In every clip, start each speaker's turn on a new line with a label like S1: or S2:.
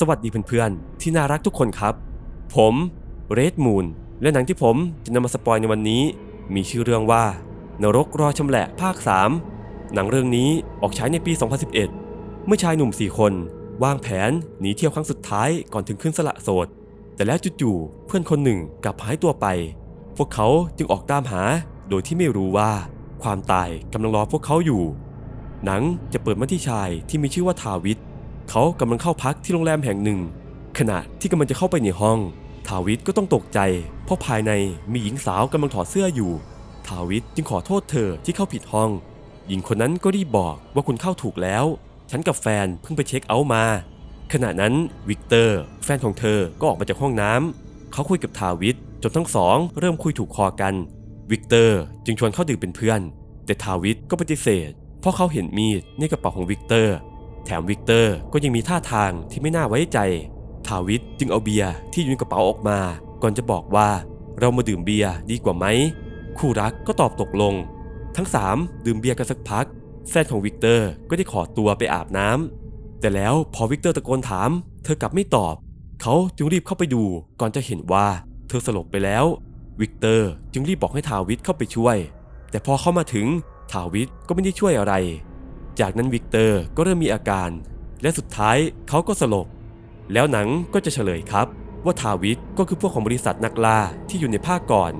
S1: สวัสดีเพื่อนๆ ที่น่ารักทุกคนครับ ผมเรดมูนและหนังที่ผมจะนำมาสปอยในวันนี้ มีชื่อเรื่องว่า นรกรอชำแหละภาค 3 หนังเรื่องนี้ออกฉายในปี 2011 เมื่อชายหนุ่ม 4 คน วางแผนหนีเที่ยวครั้งสุดท้ายก่อนถึงขึ้นสละโสด แต่แล้วจู่ๆเพื่อนคนหนึ่งกลับหายตัวไป พวกเขาจึงออกตามหาโดยที่ไม่รู้ว่า ความตายกำลังรอพวกเขาอยู่ หนังจะเปิดมาที่ชายที่มีชื่อว่าทาวิท เขากำลังเข้าพักที่โรงแรมแห่งหนึ่ง ขณะที่กำลังจะเข้าไปในห้อง ทาวิทก็ต้องตกใจ เพราะภายในมีหญิงสาวกำลังถอดเสื้ออยู่ ทาวิทจึงขอโทษเธอที่เข้าผิดห้อง หญิงคนนั้นก็รีบบอกว่าคุณเข้าถูกแล้ว ฉันกับแฟนเพิ่งไปเช็คเอาท์มา ขณะนั้นวิกเตอร์ แฟนของเธอก็ออกมาจากห้องน้ำเขาคุยกับทาวิทจนทั้งสองเริ่มคุยถูกคอกัน วิกเตอร์จึงชวนเข้าดื่มเป็นเพื่อน แต่ทาวิทก็ปฏิเสธ เพราะเขาเห็นมีดในกระเป๋าของวิกเตอร์ แถมวิกเตอร์ก็ยังมีท่าทางที่ไม่น่าไว้ใจ ทาวิทจึงเอาเบียร์ที่อยู่ในกระเป๋าออกมา ก่อนจะบอกว่าเรามาดื่มเบียร์ดีกว่าไหม คู่รักก็ตอบตกลง ทั้งสามดื่มเบียร์กันสักพัก แฟนของวิกเตอร์ก็ได้ขอตัวไปอาบน้ำแต่แล้วพอวิกเตอร์ตะโกนถาม เธอกลับไม่ตอบ เขาจึงรีบเข้าไปดูก่อนจะเห็นว่าเธอสลบไปแล้ว วิกเตอร์จึงรีบบอกให้ทาวิทเข้าไปช่วย แต่พอเข้ามาถึงทาวิทก็ไม่ได้ช่วยอะไร จากนั้นวิกเตอร์ก็เริ่มมีอาการ และสุดท้ายเขาก็สลบ แล้วหนังก็จะเฉลยครับ ว่าทาวิทก็คือพวกของบริษัทนักล่าที่อยู่ในภาคก่อน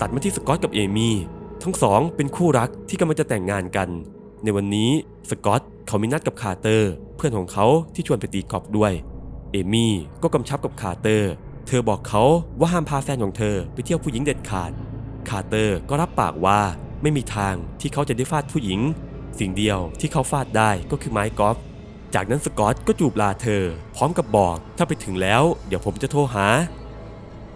S1: ตัดมาที่สกอตกับเอมี่ ทั้งสองเป็นคู่รักที่กำลังจะแต่งงานกัน ในวันนี้สกอตเขามีนัดกับคาร์เตอร์ เพื่อนของเขาที่ชวนไปตีกอล์ฟด้วย เอมี่ก็กำชับกับคาร์เตอร์ เธอบอกเขาว่าห้ามพาแฟนของเธอไปเที่ยวผู้หญิงเด็ดขาด คาร์เตอร์ก็รับปากว่าไม่มีทางที่เขาจะได้ฟาดผู้หญิง สิ่งเดียวที่เขาฟาดได้ก็คือไม้กอล์ฟจากนั้นสกอตก็จูบลาเธอ พร้อมกับบอกถ้าไปถึงแล้ว เดี๋ยวผมจะโทรหา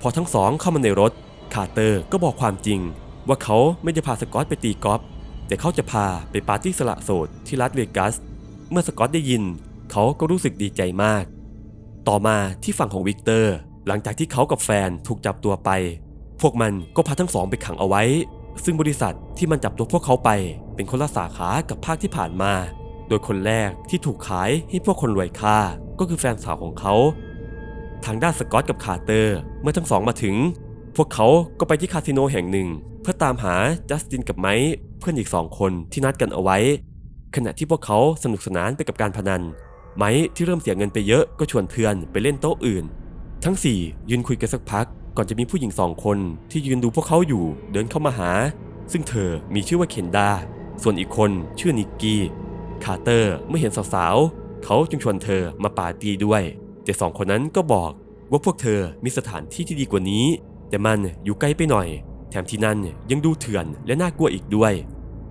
S1: พอทั้งสองเข้ามาในรถคาร์เตอร์ก็บอกความจริง ว่าเขาไม่ได้พาสกอตไปตีกอล์ฟแต่เขาจะพาไปปาร์ตี้สละโสดที่รัสเวกัส เมื่อสกอตได้ยิน เขาก็รู้สึกดีใจมาก ต่อมาที่ฝั่งของวิกเตอร์ หลังจากที่เขากับแฟนถูกจับตัวไป พวกมันก็พาทั้งสองไปขังเอาไว้ ซึ่งบริษัทที่มันจับตัวพวกเขาไป เป็นคนละสาขากับภาคที่ผ่านมา โดยคนแรกที่ถูกขายให้พวกคนรวยฆ่าก็คือแฟนสาวของเขา ทางด้านสกอตกับคาร์เตอร์เมื่อทั้งสองมาถึง พวกเขาก็ไปที่คาสิโนแห่งหนึ่ง เพื่อตามหาจัสตินกับไมค์เพื่อนอีกสองคนที่นัดกันเอาไว้ ขณะที่พวกเขาสนุกสนานไปกับการพนัน ไมค์ที่เริ่มเสียเงินไปเยอะก็ชวนเพื่อนไปเล่นโต๊ะอื่น ทั้งสี่ยืนคุยกันสักพัก ก่อนจะมีผู้หญิงสองคนที่ยืนดูพวกเขาอยู่เดินเข้ามาหา ซึ่งเธอมีชื่อว่าเคนดา ส่วนอีกคนชื่อนิกกี้ คาร์เตอร์เมื่อเห็นสาวๆ เขาจึงชวนเธอมาปาร์ตี้ด้วย แต่สองคนนั้นก็บอกว่าพวกเธอมีสถานที่ที่ดีกว่านี้ แต่มันอยู่ไกลไปหน่อย แถมที่นั่นยังดูเถื่อนและน่ากลัวอีกด้วย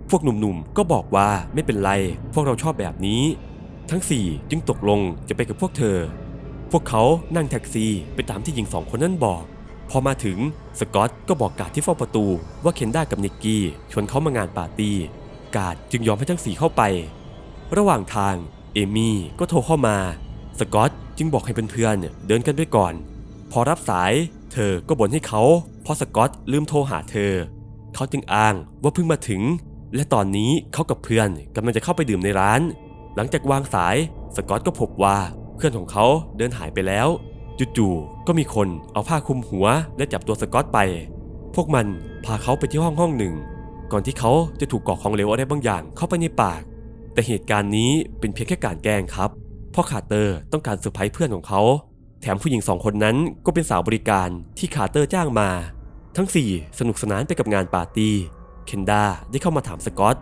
S1: พวกหนุ่มๆ ก็บอกว่าไม่เป็นไร พวกเราชอบแบบนี้ ทั้งสี่จึงตกลงจะไปกับพวกเธอ พวกเขานั่งแท็กซี่ไปตามที่หญิงสองคนนั้นบอก พอมาถึงสกอตก็บอกกาดที่เฝ้าประตู ว่าเคนด้ากับนิกกี้ชวนเขามางานปาร์ตี้ กาดจึงยอมให้ทั้งสี่เข้าไป ระหว่างทางเอมี่ก็โทรเข้ามา สกอตจึงบอกให้เพื่อนๆเดินกันไปก่อน พอรับสาย เธอก็บ่นให้เขาเพราะสกอตลืมโทรหาเธอ เขาจึงอ้างว่าเพิ่งมาถึง และตอนนี้เขากับเพื่อนกำลังจะเข้าไปดื่มในร้าน หลังจากวางสายสกอตก็พบว่าเพื่อนของเขาเดินหายไปแล้วจู่ๆก็มีคนเอาผ้าคลุมหัวและจับตัวสกอตไป พวกมันพาเขาไปที่ห้องห้องหนึ่ง ก่อนที่เขาจะถูกกรอของเหลวอะไรบางอย่างเข้าไปในปาก แต่เหตุการณ์นี้เป็นเพียงแค่การแกล้งครับเพราะคาร์เตอร์ต้องการเซอร์ไพรส์เพื่อนของเขา แถมผู้หญิงสองคนนั้นก็เป็นสาวบริการที่คาร์เตอร์จ้างมา ทั้งสี่สนุกสนานไปกับงานปาร์ตี้เคนดาได้เข้ามาถามสกอต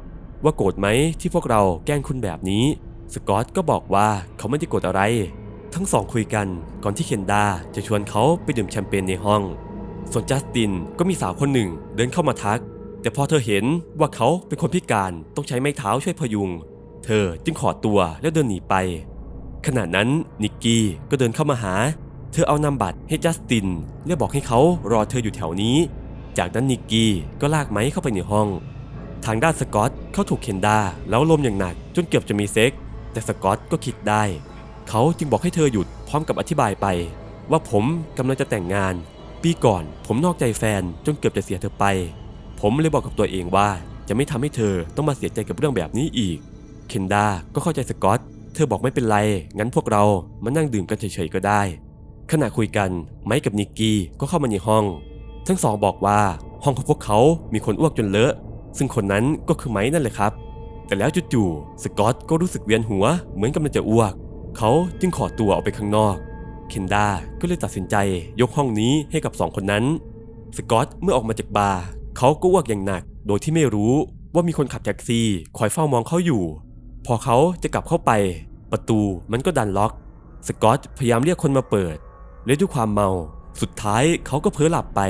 S1: ว่าโกรธไหมที่พวกเราแกล้งคุณแบบนี้ สกอตก็บอกว่าเขาไม่ได้โกรธอะไร ทั้งสองคุยกันก่อนที่เคนดาจะชวนเขาไปดื่มแชมเปญในห้อง ส่วนจัสตินก็มีสาวคนหนึ่งเดินเข้ามาทัก แต่พอเธอเห็นว่าเขาเป็นคนพิการต้องใช้ไม้เท้าช่วยพยุง เธอจึงขอตัวแล้วเดินหนีไป ขณะนั้นนิกกี้ก็เดินเข้ามาหา เธอเอานำบัตรให้จัสติน และบอกให้เขารอเธออยู่แถวนี้ จากนั้นนิกกี้ก็ลากไม้เข้าไปในห้อง ทางด้านสกอตเขาถูกเคนดาแล้วลมอย่างหนักจนเกือบจะมีเซ็กแต่สกอตก็คิดได้ เขาจึงบอกให้เธอหยุดพร้อมกับอธิบายไป ว่าผมกำลังจะแต่งงาน ปีก่อนผมนอกใจแฟนจนเกือบจะเสียเธอไป ผมเลยบอกกับตัวเองว่าจะไม่ทำให้เธอต้องมาเสียใจกับเรื่องแบบนี้อีก เคนดาก็เข้าใจสกอต เธอบอกไม่เป็นไร งั้นพวกเรามานั่งดื่มกันเฉยๆก็ได้ ขณะคุยกัน ไมค์กับนิกกี้ก็เข้ามาในห้อง ทั้งสองบอกว่าห้องของพวกเขามีคนอ้วกจนเลอะ ซึ่งคนนั้นก็คือไมค์นั่นแหละครับ แต่แล้วจู่ๆ สกอตก็รู้สึกเวียนหัวเหมือนกำลังจะอ้วก เขาจึงขอตัวออกไปข้างนอก เคนดาก็เลยตัดสินใจยกห้องนี้ให้กับสองคนนั้น สกอตเมื่อออกมาจากบาร์ เขาก็อ้วกอย่างหนัก โดยที่ไม่รู้ว่ามีคนขับแท็กซี่คอยเฝ้ามองเขาอยู่ พอเขาจะกลับเข้าไป ประตูมันก็ดันล็อก สกอตพยายามเรียกคนมาเปิดและด้วยความเมา สุดท้ายเขาก็เพ้อหลับไป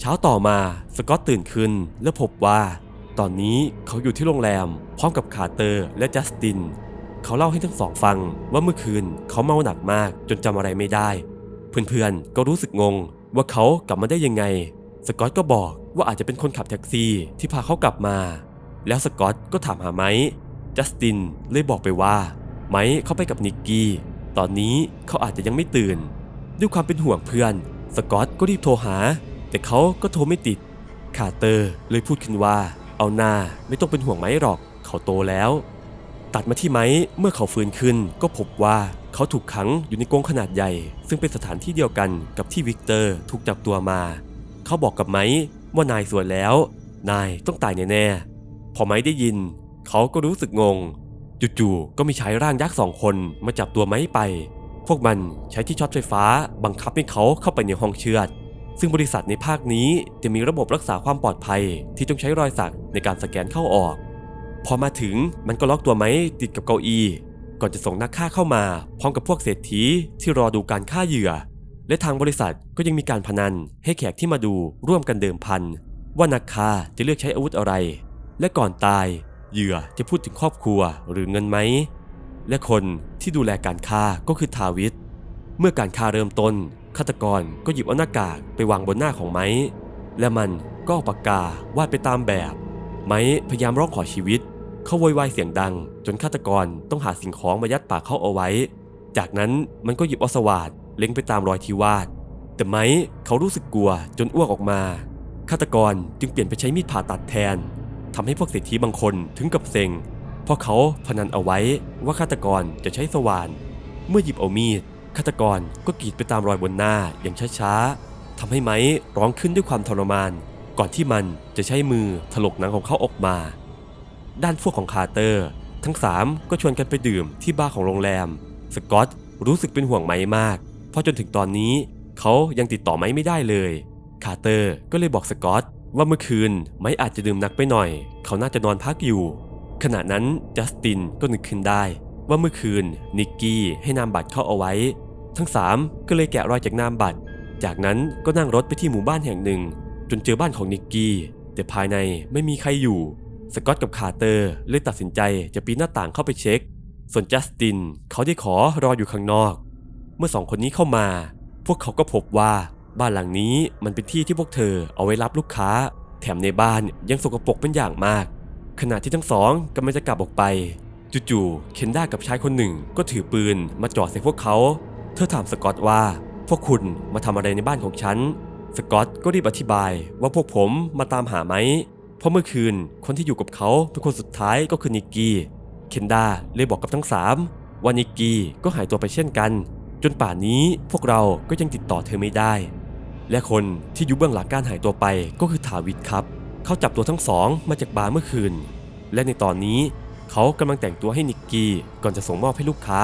S1: เช้าต่อมาสกอตตื่นขึ้นและพบว่า ตอนนี้เขาอยู่ที่โรงแรม พร้อมกับคาร์เตอร์และจัสติน เขาเล่าให้ทั้งสองฟังว่าเมื่อคืนเขาเมาหนักมากจนจำอะไรไม่ได้ เพื่อนๆก็รู้สึกงงว่าเขากลับมาได้ยังไง สกอตก็บอก ว่าอาจจะเป็นคนขับแท็กซี่ที่พาเขากลับมา แล้วสกอตก็ถามหาไมค์จัสตินเลยบอกไปว่าไมค์เขาไปกับนิกกี้ ตอนนี้เขาอาจจะยังไม่ตื่น ด้วยความเป็นห่วงเพื่อน สกอตก็รีบโทรหา แต่เขาก็โทรไม่ติด คาเตอร์เลยพูดขึ้นว่า เอาหน้าไม่ต้องเป็นห่วงไม้หรอก เขาโตแล้ว ตัดมาที่ไม้เมื่อเขาฟื้นขึ้น ก็พบว่าเขาถูกขังอยู่ในกรงขนาดใหญ่ ซึ่งเป็นสถานที่เดียวกันกับที่วิกเตอร์ถูกจับตัวมา เขาบอกกับไม้ ว่านายสวยแล้ว นายต้องตายแน่ๆพอไม้ได้ยิน เขาก็รู้สึกงง จู่ๆก็มีชายร่างยักษ์สองคนมาจับตัวไม้ไป พวกมันใช้ที่ช็อตไฟฟ้าบังคับให้เขาเข้าไปในห้องเชือด ซึ่งบริษัทในภาคนี้จะมีระบบรักษาความปลอดภัยที่ต้องใช้รอยสักในการสแกนเข้าออก พอมาถึงมันก็ล็อกตัวไม้ติดกับเก้าอี้ก่อนจะส่งนักฆ่าเข้ามา พร้อมกับพวกเศรษฐีที่รอดูการฆ่าเหยื่อ และทางบริษัทก็ยังมีการพนันให้แขกที่มาดูร่วมกันเดิมพัน ว่านักฆ่าจะเลือกใช้อาวุธอะไร และก่อนตายเหยื่อจะพูดถึงครอบครัวหรือเงินไหม และคนที่ดูแลการฆ่าก็คือทาวิทเมื่อการฆ่าเริ่มต้นฆาตกรก็หยิบเอาหน้ากากไปวางบนหน้าของไม้ และมันก็ปากกาวาดไปตามแบบ ไม้พยายามร้องขอชีวิต เขาโวยวายเสียงดัง จนฆาตกรต้องหาสิ่งของมายัดปากเขาเอาไว้ จากนั้นมันก็หยิบอสวาน เล็งไปตามรอยที่วาด แต่ไม้เขารู้สึกกลัวจนอ้วกออกมา ฆาตกรจึงเปลี่ยนไปใช้มีดผ่าตัดแทนทำให้พวกเศรษฐีบางคนถึงกับเซ็ง เพราะเขาพนันเอาไว้ว่าฆาตกรจะใช้สว่าน เมื่อหยิบเอามีดฆาตกรก็กรีดไปตามรอยบนหน้าอย่างช้าๆทำให้ไม้ร้องขึ้นด้วยความทรมาน ก่อนที่มันจะใช้มือถลกหนังของเขาออกมา ด้านพวกของคาร์เตอร์ ทั้งสามก็ชวนกันไปดื่มที่บาร์ของโรงแรม สกอตรู้สึกเป็นห่วงไม้มาก เพราะจนถึงตอนนี้ เขายังติดต่อไม้ไม่ได้เลย คาร์เตอร์ก็เลยบอกสกอตว่าเมื่อคืนไม้อาจจะดื่มหนักไปหน่อย เขาน่าจะนอนพักอยู่ ขณะนั้นจัสตินก็นึกขึ้นได้ ว่าเมื่อคืนนิกกี้ให้นามบัตรเข้าเอาไว้ ทั้งสามก็เลยแกะรอยจากนามบัตร จากนั้นก็นั่งรถไปที่หมู่บ้านแห่งหนึ่ง จนเจอบ้านของนิกกี้แต่ภายในไม่มีใครอยู่ สกอตกับคาร์เตอร์เลยตัดสินใจจะปีนหน้าต่างเข้าไปเช็ค ส่วนจัสตินเขาได้ขอรออยู่ข้างนอก มื่อสองคนนี้เข้ามา พวกเขาก็พบว่าบ้านหลังนี้มันเป็นที่ที่พวกเธอเอาไว้รับลูกค้า แถมในบ้านยังสกปรกเป็นอย่างมาก ขณะที่ทั้งสองกำลังจะกลับออกไป จู่ๆเคนด้ากับชายคนหนึ่งก็ถือปืนมาจ่อใส่พวกเขา เธอถามสกอตว่า พวกคุณมาทำอะไรในบ้านของฉัน สกอตก็รีบอธิบายว่าพวกผมมาตามหาไหม เพราะเมื่อคืนคนที่อยู่กับเขาเป็นคนสุดท้ายก็คือนิกกี้ เคนด้าเลยบอกกับทั้งสามว่านิกกี้ก็หายตัวไปเช่นกัน จนป่านนี้พวกเราก็ยังติดต่อเธอไม่ได้ และคนที่อยู่เบื้องหลังการหายตัวไปก็คือทาวิทครับ เขาจับตัวทั้งสองมาจากบาร์เมื่อคืน และในตอนนี้เขากำลังแต่งตัวให้นิกกี้ก่อนจะส่งมอบให้ลูกค้า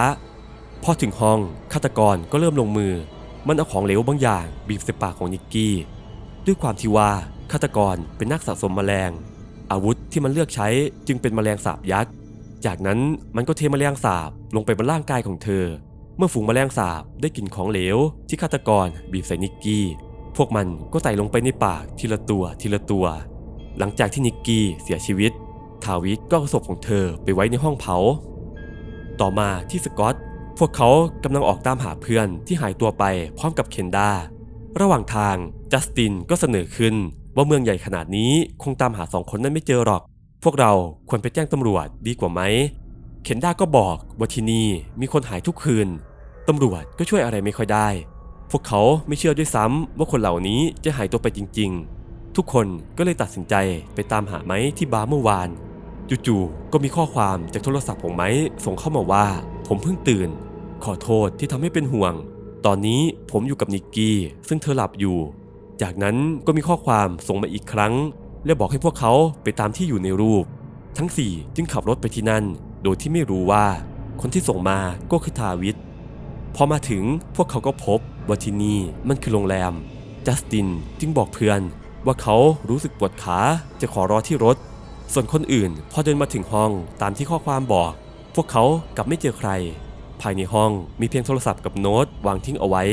S1: พอถึงห้องฆาตกรก็เริ่มลงมือ มันเอาของเหลวบางอย่างบีบใส่ปากของนิกกี้ ด้วยความที่ว่าฆาตกรเป็นนักสะสมแมลง อาวุธที่มันเลือกใช้จึงเป็นแมลงสาบยักษ์ จากนั้นมันก็เทแมลงสาบลงไปบนร่างกายของเธอ มื่อฝูงแมลงสาบได้กลิ่นของเหลว ที่ฆาตกรบีบใส่นิกกี้ พวกมันก็ใส่ลงไปในปากทีละตัวทีละตัว หลังจากที่นิกกี้เสียชีวิต ทาวิทก็เอาศพของเธอไปไว้ในห้องเผา ต่อมาที่สกอต พวกเขากำลังออกตามหาเพื่อนที่หายตัวไปพร้อมกับเคนดาระหว่างทางจัสตินก็เสนอขึ้นว่าเมืองใหญ่ขนาดนี้คงตามหาสองคนนั้นไม่เจอหรอก พวกเราควรไปแจ้งตำรวจดีกว่าไหม เคนดาก็บอกว่าที่นี่มีคนหายทุกคืน ตำรวจก็ช่วยอะไรไม่ค่อยได้ พวกเขาไม่เชื่อด้วยซ้ำว่าคนเหล่านี้จะหายตัวไปจริง ๆ ทุกคนก็เลยตัดสินใจไปตามหาไม้ที่บาร์เมื่อวาน จู่ๆก็มีข้อความจากโทรศัพท์ของไม้ส่งเข้ามาว่า ผมเพิ่งตื่น ขอโทษที่ทำให้เป็นห่วง ตอนนี้ผมอยู่กับนิกกี้ซึ่งเธอหลับอยู่ จากนั้นก็มีข้อความส่งมาอีกครั้ง และบอกให้พวกเขาไปตามที่อยู่ในรูป ทั้งสี่จึงขับรถไปที่นั่น โดยที่ไม่รู้ว่า คนที่ส่งมาก็คือทาวิท พอมาถึงพวกเขาก็พบว่าที่นี่มันคือโรงแรม จัสตินจึงบอกเพื่อนว่าเขารู้สึกปวดขาจะขอรอที่รถ ส่วนคนอื่นพอเดินมาถึงห้องตามที่ข้อความบอก พวกเขากลับไม่เจอใคร ภายในห้องมีเพียงโทรศัพท์กับโน้ตวางทิ้งเอาไว้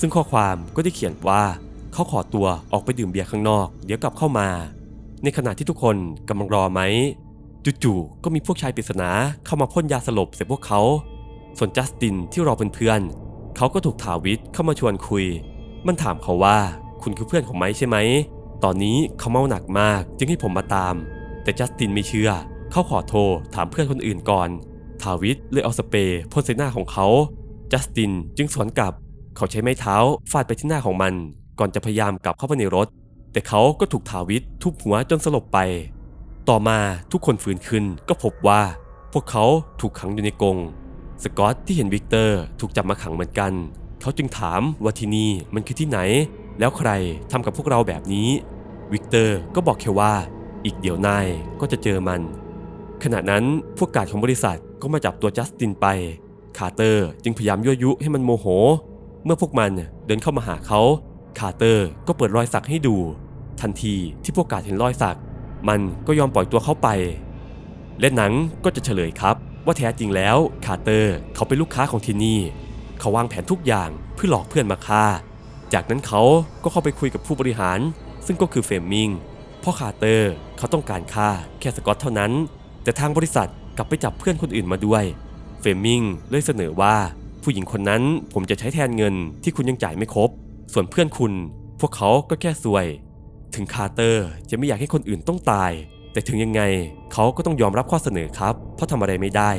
S1: ซึ่งข้อความก็ได้เขียนว่าเขาขอตัวออกไปดื่มเบียร์ข้างนอก เดี๋ยวกลับเข้ามา ในขณะที่ทุกคนกำลังรอไหมจู่ๆก็มีพวกชายปริศนาเข้ามาพ่นยาสลบใส่พวกเขา ส่วนจัสตินที่รอเป็นเพื่อน เขาก็ถูกถาวิทเข้ามาชวนคุย มันถามเขาว่าคุณคือเพื่อนของไม้ใช่ไหม ตอนนี้เขาเมาหนักมากจึงให้ผมมาตาม แต่จัสตินไม่เชื่อ เขาขอโทรถามเพื่อนคนอื่นก่อน ทาวิทเลยเอาสเปรย์พ่นใส่หน้าของเขา จัสตินจึงสวนกลับ เขาใช้ไม้เท้าฟาดไปที่หน้าของมัน ก่อนจะพยายามกลับเข้าไปในรถ แต่เขาก็ถูกทาวิททุบหัวจนสลบไป ต่อมาทุกคนฟื้นขึ้นก็พบว่า พวกเขาถูกขังอยู่ในกรง สกอตที่เห็นวิกเตอร์ถูกจับมาขังเหมือนกัน เขาจึงถามว่าที่นี่มันคือที่ไหน แล้วใครทำกับพวกเราแบบนี้ วิกเตอร์ก็บอกแค่ว่า อีกเดี๋ยวนายก็จะเจอมัน ขณะนั้นพวกกาดของบริษัทก็มาจับตัวจัสตินไป คาร์เตอร์จึงพยายามยั่วยุให้มันโมโห เมื่อพวกมันเดินเข้ามาหาเขา คาร์เตอร์ก็เปิดรอยสักให้ดู ทันทีที่พวกกาดเห็นรอยสัก มันก็ยอมปล่อยตัวเขาไป และหนังก็จะเฉลยครับ ว่าแท้จริงแล้วคาร์เตอร์เขาเป็นลูกค้าของที่นี่ เขาวางแผนทุกอย่างเพื่อหลอกเพื่อนมาฆ่า จากนั้นเขาก็เข้าไปคุยกับผู้บริหาร ซึ่งก็คือเฟมมิงเพราะคาร์เตอร์เขาต้องการฆ่าแค่สกอตเท่านั้น แต่ทางบริษัทกลับไปจับเพื่อนคนอื่นมาด้วยเฟมมิงเลยเสนอว่าผู้หญิงคนนั้นผมจะใช้แทนเงินที่คุณยังจ่ายไม่ครบ ส่วนเพื่อนคุณ พวกเขาก็แค่ซวย ถึงคาร์เตอร์จะไม่อยากให้คนอื่นต้องตาย แต่ถึงยังไงเขาก็ต้องยอมรับข้อเสนอครับ เพราะทำอะไรไม่ได้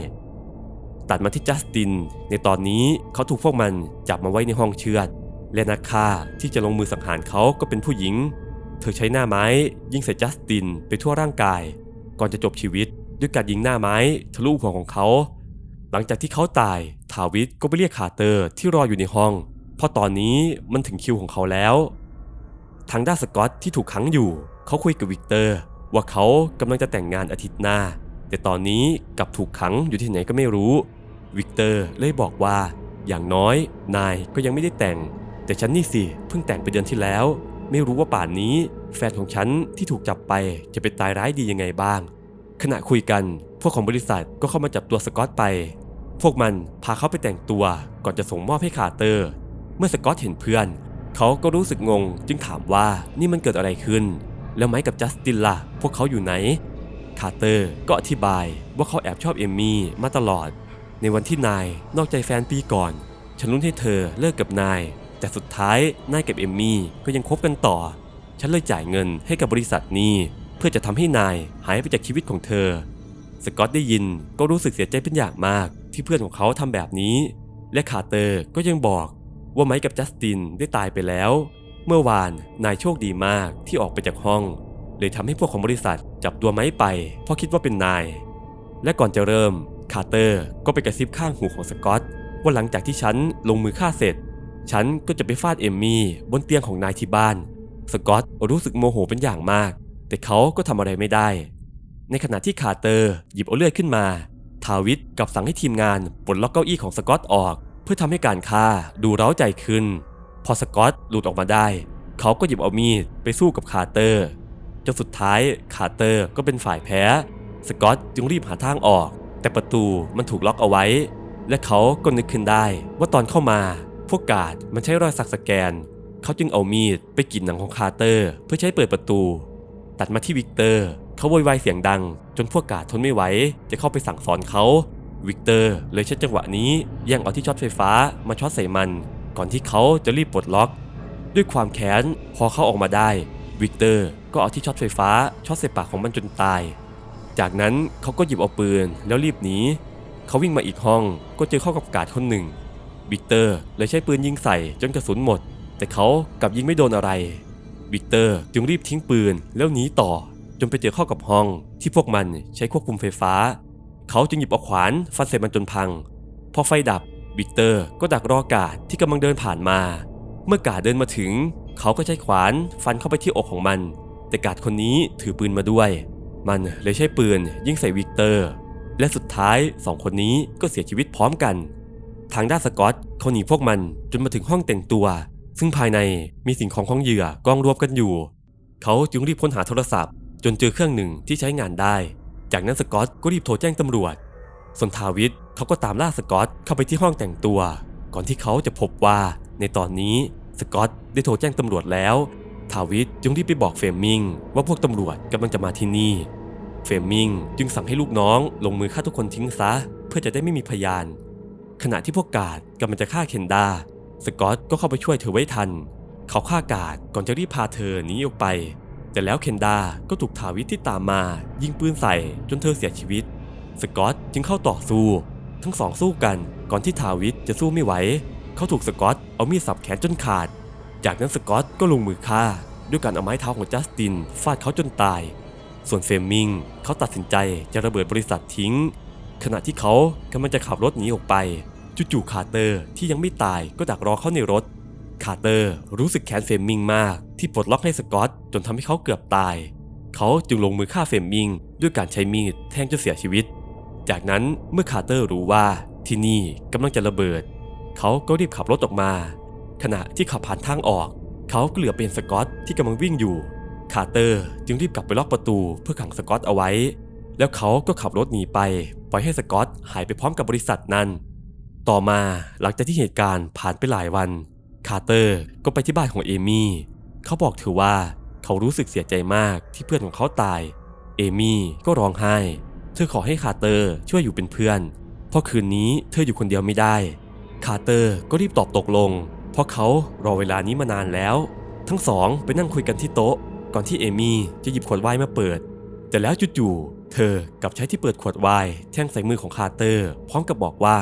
S1: ตัดมาที่จัสติน ในตอนนี้เขาถูกพวกมันจับมาไว้ในห้องเชือด และนักฆ่าที่จะลงมือสังหารเขาก็เป็นผู้หญิง เธอใช้หน้าไม้ ยิงใส่จัสตินไปทั่วร่างกาย ก่อนจะจบชีวิตด้วยการยิงหน้าไม้ทะลุหัวของเขา หลังจากที่เขาตายทาวิทก็ไปเรียกคาเตอร์ที่รออยู่ในห้อง เพราะตอนนี้มันถึงคิวของเขาแล้ว ทางด้านสกอตที่ถูกขังอยู่ เขาคุยกับวิกเตอร์ ว่าเขากำลังจะแต่งงานอาทิตย์หน้า แต่ตอนนี้กลับถูกขังอยู่ที่ไหนก็ไม่รู้ วิกเตอร์เลยบอกว่า อย่างน้อยนายก็ยังไม่ได้แต่ง แต่ฉันนี่สิเพิ่งแต่งไปเดือนที่แล้ว ไม่รู้ว่าป่านนี้ แฟนของฉันที่ถูกจับไปจะเป็นตายร้ายดียังไงบ้าง ขณะคุยกันพวกของบริษัทก็เข้ามาจับตัวสกอตไป พวกมันพาเขาไปแต่งตัวก่อนจะส่งมอบให้คาเตอร์ เมื่อสกอตเห็นเพื่อน เขาก็รู้สึกงงจึงถามว่านี่มันเกิดอะไรขึ้น แล้วไมค์กับจัสตินล่ะ พวกเขาอยู่ไหน คาร์เตอร์ก็อธิบายว่าเขาแอบชอบเอมมี่มาตลอด ในวันที่นายนอกใจแฟนปีก่อน ฉันรุ้นให้เธอเลิกกับนาย แต่สุดท้ายนายกับเอมมี่ก็ยังคบกันต่อ ฉันเลยจ่ายเงินให้กับบริษัทนี้ เพื่อจะทำให้นายหายไปจากชีวิตของเธอ สกอตได้ยินก็รู้สึกเสียใจเป็นอย่างมาก ที่เพื่อนของเขาทำแบบนี้ และคาร์เตอร์ก็ยังบอกว่าไมค์กับจัสตินได้ตายไปแล้ว เมื่อวานนายโชคดีมากที่ออกไปจากห้อง เลยทำให้พวกของบริษัทจับตัวไม้ไป เพราะคิดว่าเป็นนาย และก่อนจะเริ่มคาร์เตอร์ก็ไปกระซิบข้างหูของสกอตว่าหลังจากที่ฉันลงมือฆ่าเสร็จ ฉันก็จะไปฟาดเอมมี่บนเตียงของนายที่บ้าน สกอตรู้สึกโมโหเป็นอย่างมาก แต่เขาก็ทำอะไรไม่ได้ ในขณะที่คาร์เตอร์หยิบเอาเลือดขึ้นมา ทาวิทกับสั่งให้ทีมงานปลดล็อกเก้าอี้ของสกอตออก เพื่อทำให้การฆ่าดูเร้าใจขึ้น พอสกอตหลุดออกมาได้ เขาก็หยิบเอามีดไปสู้กับคาร์เตอร์จนสุดท้ายคาร์เตอร์ก็เป็นฝ่ายแพ้ สกอตจึงรีบหาทางออก แต่ประตูมันถูกล็อกเอาไว้ และเขาก็นึกขึ้นได้ว่าตอนเข้ามา พวกกาดมันใช้รอยสักสแกน เขาจึงเอามีดไปกรีดหนังของคาร์เตอร์ เพื่อใช้เปิดประตู ตัดมาที่วิกเตอร์ เขาโวยวายเสียงดัง จนพวกกาดทนไม่ไหวจะเข้าไปสั่งสอนเขาวิกเตอร์เลยใช้จังหวะนี้แย่งเอาที่ช็อตไฟฟ้ามาช็อตใส่มัน ก่อนที่เขาจะรีบปลดล็อก ด้วยความแค้นพอเขาออกมาได้วิกเตอร์ก็เอาที่ช็อตไฟฟ้าช็อตใส่ปากของมันจนตาย จากนั้นเขาก็หยิบเอาปืนแล้วรีบหนีเขาวิ่งมาอีกห้องก็เจอเข้ากับกาดคนหนึ่งวิกเตอร์เลยใช้ปืนยิงใส่จนกระสุนหมด แต่เขากลับยิงไม่โดนอะไรวิกเตอร์จึงรีบทิ้งปืนแล้วหนีต่อ จนไปเจอเข้ากับห้อง ที่พวกมันใช้ควบคุมไฟฟ้า เขาจึงหยิบเอาขวานฟันใส่มันจนพัง พอไฟดับ วิกเตอร์ก็ดักรอกาดที่กำลังเดินผ่านมา เมื่อกาดเดินมาถึง เขาก็ใช้ขวานฟันเข้าไปที่อกของมัน แต่กาดคนนี้ถือปืนมาด้วย มันเลยใช้ปืนยิงใส่วิกเตอร์ และสุดท้ายสองคนนี้ก็เสียชีวิตพร้อมกัน ทางด้านสกอตเขาหนีพวกมันจนมาถึงห้องแต่งตัว ซึ่งภายในมีสิ่งของของเหยื่อกองรวมกันอยู่ เขาจึงรีบค้นหาโทรศัพท์ จนเจอเครื่องหนึ่งที่ใช้งานได้ จากนั้นสกอตก็รีบโทรแจ้งตำรวจ ส่วนทาวิทเขาก็ตามล่าสกอตเข้าไปที่ห้องแต่งตัว ก่อนที่เขาจะพบว่าในตอนนี้สกอตได้โทรแจ้งตำรวจแล้ว ทาวิทจึงรีบไปบอกเฟมมิงว่าพวกตำรวจกำลังจะมาที่นี่เฟมมิงจึงสั่งให้ลูกน้องลงมือฆ่าทุกคนทิ้งซะ เพื่อจะได้ไม่มีพยาน ขณะที่พวกกาดกำลังจะฆ่าเคนดาสกอตก็เข้าไปช่วยเธอไว้ทัน เขาฆ่ากาดก่อนจะรีบพาเธอหนีออกไป แต่แล้วเคนดาก็ถูกทาวิทที่ตามมา ยิงปืนใส่จนเธอเสียชีวิต สกอตจึงเข้าต่อสู้ ทั้งสองสู้กันก่อนที่ทาวิทจะสู้ไม่ไหว เขาถูกสกอตเอามีดสับแขนจนขาด จากนั้นสกอตก็ลงมือฆ่า ด้วยการเอาไม้เท้าของจัสตินฟาดเขาจนตาย ส่วนเฟมมิงเขาตัดสินใจจะระเบิดบริษัททิ้ง ขณะที่เขากำลังจะขับรถหนีออกไปจู่ๆคาเตอร์ที่ยังไม่ตายก็ดักรอเขาในรถ คาเตอร์รู้สึกแค้นเฟมมิงมากที่ปลดล็อกให้สกอตจนทำให้เขาเกือบตาย เขาจึงลงมือฆ่าเฟมมิงด้วยการใช้มีดแทงจนเสียชีวิต จากนั้นเมื่อคาร์เตอร์รู้ว่าที่นี่กำลังจะระเบิด เขาก็รีบขับรถออกมา ขณะที่ขับผ่านทางออก เขาก็เหลือเป็นสกอตที่กำลังวิ่งอยู่ คาร์เตอร์จึงรีบกลับไปล็อกประตูเพื่อขังสกอตเอาไว้ แล้วเขาก็ขับรถหนีไปปล่อยให้สกอตหายไปพร้อมกับบริษัทนั้น ต่อมาหลังจากที่เหตุการณ์ผ่านไปหลายวัน คาร์เตอร์ก็ไปที่บ้านของเอมี่ เขาบอกเธอว่าเขารู้สึกเสียใจมากที่เพื่อนของเขาตาย เอมี่ก็ร้องไห้ เธอขอให้คาเตอร์ช่วยอยู่เป็นเพื่อน เพราะคืนนี้เธออยู่คนเดียวไม่ได้ คาเตอร์ก็รีบตอบตกลง เพราะเขารอเวลานี้มานานแล้ว ทั้งสองไปนั่งคุยกันที่โต๊ะ ก่อนที่เอมี่จะหยิบขวดไวน์มาเปิด แต่แล้วจู่ๆเธอกลับใช้ที่เปิดขวดไวน์แทงใส่มือของคาเตอร์ พร้อมกับบอกว่า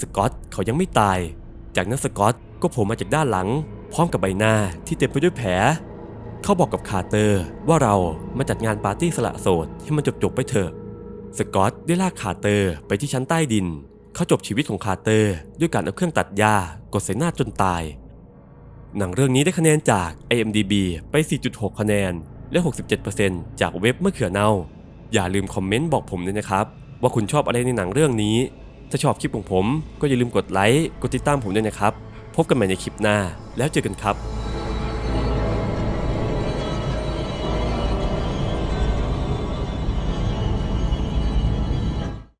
S1: สกอตเขายังไม่ตาย จากนั้นสกอตก็โผล่มาจากด้านหลัง พร้อมกับใบหน้าที่เต็มไปด้วยแผลเขาบอกกับคาเตอร์ว่าเรามาจัดงานปาร์ตี้สละโสดให้มันจบๆไปเถอะ สกอตได้ลากคาร์เตอร์ไปที่ชั้นใต้ดิน เขาจบชีวิตของคาร์เตอร์ ด้วยการเอาเครื่องตัดหญ้ากดใส่หน้าจนตาย หนังเรื่องนี้ได้คะแนนจาก IMDB ไป 4.6 คะแนน และ 67%จากเว็บเมื่อเขือเน่า อย่าลืมคอมเมนต์บอกผมด้วยนะครับ ว่าคุณชอบอะไรในหนังเรื่องนี้ ถ้าชอบคลิปของผม ก็อย่าลืมกดไลค์ กดติดตามผมด้วยนะครับ พบกันใหม่ในคลิปหน้า แล้วเจอกันครับ